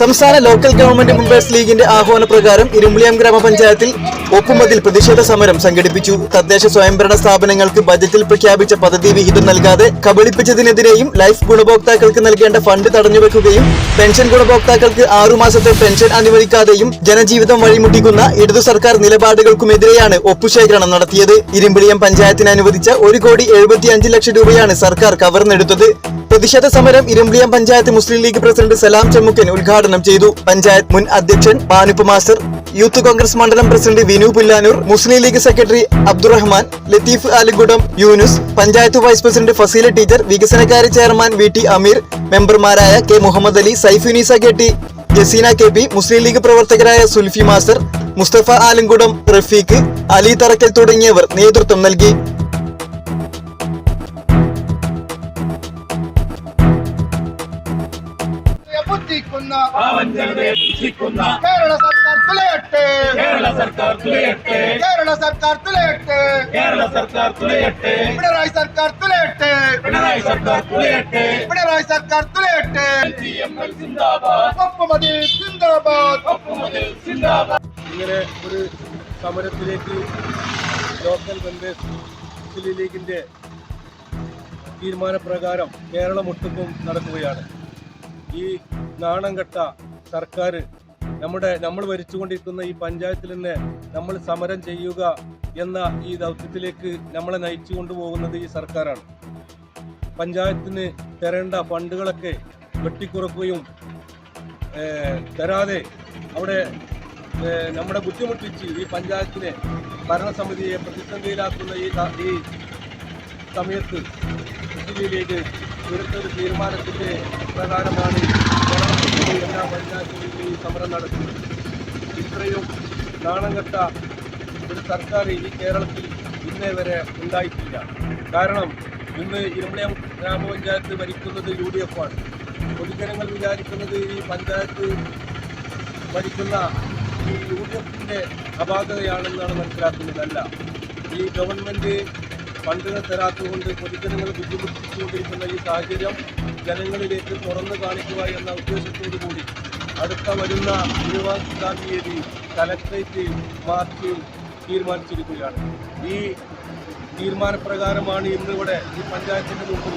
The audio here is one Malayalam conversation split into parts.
സംസ്ഥാന ലോക്കൽ ഗവൺമെന്റ് മെമ്പേഴ്സ് ലീഗിന്റെ ആഹ്വാന പ്രകാരം ഇരുമ്പിളിയം ഗ്രാമപഞ്ചായത്തിൽ ഒപ്പുമതിൽ പ്രതിഷേധ സമരം സംഘടിപ്പിച്ചു. തദ്ദേശ സ്വയംഭരണ സ്ഥാപനങ്ങൾക്ക് ബജറ്റിൽ പ്രഖ്യാപിച്ച പദ്ധതി വിഹിതം നൽകാതെ കബളിപ്പിച്ചതിനെതിരെയും ലൈഫ് ഗുണഭോക്താക്കൾക്ക് നൽകേണ്ട ഫണ്ട് തടഞ്ഞുവെക്കുകയും പെൻഷൻ ഗുണഭോക്താക്കൾക്ക് ആറുമാസത്തെ പെൻഷൻ അനുവദിക്കാതെയും ജനജീവിതം വഴിമുട്ടിക്കുന്ന ഇടതു സർക്കാർ നിലപാടുകൾക്കുമെതിരെയാണ് ഒപ്പുശേഖരണം നടത്തിയത്. ഇരുമ്പിളിയം പഞ്ചായത്തിന് അനുവദിച്ച ഒരു കോടി എഴുപത്തിയഞ്ച് ലക്ഷം രൂപയാണ് സർക്കാർ കവർന്നെടുത്തത്. പ്രതിഷേധ സമരം Irimbiliyam panchayat Muslim League president Salam Chemmukkan ഉദ്ഘാടനം ചെയ്തു. പഞ്ചായത്ത് മുൻ അധ്യക്ഷൻ ബാനുപ്പ് മാസ്റ്റർ യൂത്ത് കോൺഗ്രസ് മണ്ഡലം president Vinu Pullanur Muslim League secretary Abdurahman Latheef Aligudam Yunus panchayat vice president Faseela teacher വികസനകാര്യ ചെയർമാൻ വി ടി അമീർ മെമ്പർമാരായ K Muhammad Ali Saifunisa K T Yaseena K P Muslim League പ്രവർത്തകരായ സുൽഫി മാസ്റ്റർ മുസ്തഫ ആലങ്കുടം റഫീഖ് അലി തറക്കൽ തുടങ്ങിയവർ നേതൃത്വം നൽകി. ബുദ്ധിക്കുന്ന പാവഞ്ചനതയെ പുച്ഛിക്കുന്ന കേരള സർക്കാർ തുലയട്ടെ. കേരള സർക്കാർ തുലയട്ടെ. കേരള സർക്കാർ തുലയട്ടെ. കേരള സർക്കാർ തുലയട്ടെ. പിണറായി സർക്കാർ തുലയട്ടെ. പിണറായി സർക്കാർ തുലയട്ടെ. പിണറായി സർക്കാർ തുലയട്ടെ. എൽ സിന്ദാബാദ്. ഒപ്പുമതി സിന്ദാബാദ്. ഇങ്ങനെ ഒരു സമരത്തിലേക്ക് ലോക്കൽ മെമ്പേഴ്സ് മുസ്ലിം ലീഗിന്റെ തീരുമാനപ്രകാരം കേരളമൊട്ടുക്കും നടക്കുകയാണ്. ഈ നാണംകെട്ട സർക്കാർ നമ്മുടെ നമ്മൾ ഭരിച്ചുകൊണ്ടിരിക്കുന്ന ഈ പഞ്ചായത്തിൽ തന്നെ നമ്മൾ സമരം ചെയ്യുക എന്ന ഈ ദൗത്യത്തിലേക്ക് നമ്മളെ നയിച്ചു കൊണ്ടുപോകുന്നത് ഈ സർക്കാരാണ്. പഞ്ചായത്തിന് തരേണ്ട ഫണ്ടുകളൊക്കെ വെട്ടിക്കുറക്കുകയും തരാതെ അവിടെ നമ്മുടെ ബുദ്ധിമുട്ടിച്ച് ഈ പഞ്ചായത്തിനെ ഭരണസമിതിയെ പ്രതിസന്ധിയിലാക്കുന്ന ഈ സമയത്ത് സമയത്ത് മുസ്ലിമിലേക്ക് എടുത്തൊരു തീരുമാനത്തിന്റെ പ്രകാരമാണ് എല്ലാ പഞ്ചായത്തുകളിലും ഈ സമരം നടത്തുന്നത് ഇത്രയും നാണം കെട്ട ഒരു സർക്കാർ ഈ കേരളത്തിൽ ഇന്നേ വരെ ഉണ്ടായിട്ടില്ല. കാരണം ഇന്ന് ഇരുമലയം ഗ്രാമപഞ്ചായത്ത് ഭരിക്കുന്നത് യു ഡി എഫ് ആണ്. പൊതുജനങ്ങൾ വിചാരിക്കുന്നത് ഈ പഞ്ചായത്ത് ഭരിക്കുന്ന ഈ യു ഡി എഫിന്റെ അപാകതയാണെന്നാണ് മനസ്സിലാക്കുന്നതല്ല. ഈ ഗവൺമെന്റ് ഫണ്ടുകൾ തരാത്തതുകൊണ്ട് പൊതുജനങ്ങൾ ബുദ്ധിമുട്ടിച്ചുകൊണ്ടിരിക്കുന്ന ഈ സാഹചര്യം ജനങ്ങളിലേക്ക് തുറന്നു കാണിക്കുക എന്ന ഉദ്ദേശത്തോടു കൂടി അടുത്ത വരുന്ന ഇരുപതാം തീയതി കലക്ട്രേറ്റ് മാർച്ച് തീരുമാനിച്ചിരിക്കുകയാണ്. ഈ തീരുമാനപ്രകാരമാണ് ഇന്നിവിടെ ഈ പഞ്ചായത്തിന്റെ മുമ്പിൽ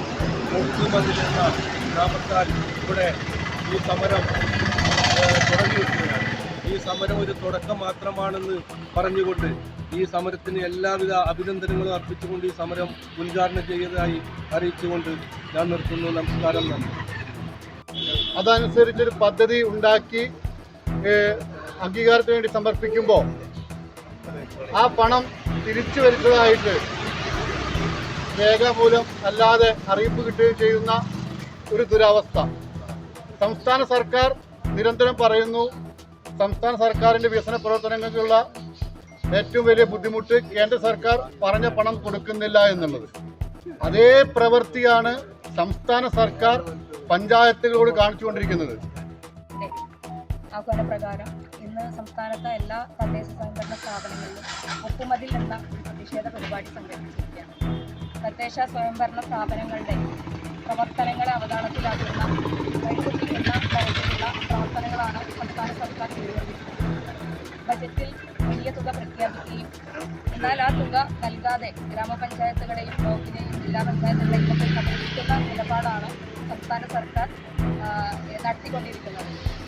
മുഖ്യമന്ത്രി എന്ന നാമത്താൽ ഇവിടെ ഈ സമരം സമരം ഒരു തുടക്കം മാത്രമാണെന്ന് പറഞ്ഞുകൊണ്ട് ഈ സമരത്തിന് എല്ലാവിധ അഭിനന്ദനങ്ങളും അർപ്പിച്ചുകൊണ്ട് ഈ സമരം ഉദ്ഘാടനം ചെയ്തതായി അറിയിച്ചുകൊണ്ട് ഞാൻ നിർത്തുന്നു. നമസ്കാരം. നന്ദി അതനുസരിച്ചൊരു പദ്ധതി ഉണ്ടാക്കി അംഗീകാരത്തിന് വേണ്ടി സമർപ്പിക്കുമ്പോൾ ആ പണം തിരിച്ചു വരുത്തതായിട്ട് രേഖാമൂലം അല്ലാതെ അറിയിപ്പ് കിട്ടുകയും ചെയ്യുന്ന ഒരു ദുരവസ്ഥ. സംസ്ഥാന സർക്കാർ നിരന്തരം പറയുന്നു സംസ്ഥാന സർക്കാരിന്റെ വികസന പ്രവർത്തനങ്ങൾക്കുള്ള ഏറ്റവും വലിയ ബുദ്ധിമുട്ട് കേന്ദ്ര സർക്കാർ പറഞ്ഞ പണം കൊടുക്കുന്നില്ല എന്നുള്ളത്. അതേ പ്രവൃത്തിയാണ് സംസ്ഥാന സർക്കാർ പഞ്ചായത്തുകളോട് കാണിച്ചുകൊണ്ടിരിക്കുന്നത്. ആഹ്വാനപ്രകാരം സംസ്ഥാനത്തെ എല്ലാ തദ്ദേശ സ്വയംഭരണ സ്ഥാപനങ്ങളിലും ഒപ്പുമതിൽ എന്ന പ്രതിഷേധ പരിപാടി സംഘടിപ്പിച്ചിരിക്കുകയാണ്. തദ്ദേശ സ്വയംഭരണ സ്ഥാപനങ്ങളുടെ പ്രവർത്തനങ്ങളെ അവതാളത്തിലാക്കുന്ന വഴിതെറ്റിക്കുന്ന ഗ്രാമപഞ്ചായത്തുകളെയും ബ്ലോക്കിനെയും ജില്ലാ പഞ്ചായത്തുകളെയും ഒക്കെ സമീപിക്കുന്ന നിലപാടാണ് സംസ്ഥാന സർക്കാർ നടത്തിക്കൊണ്ടിരിക്കുന്നത്.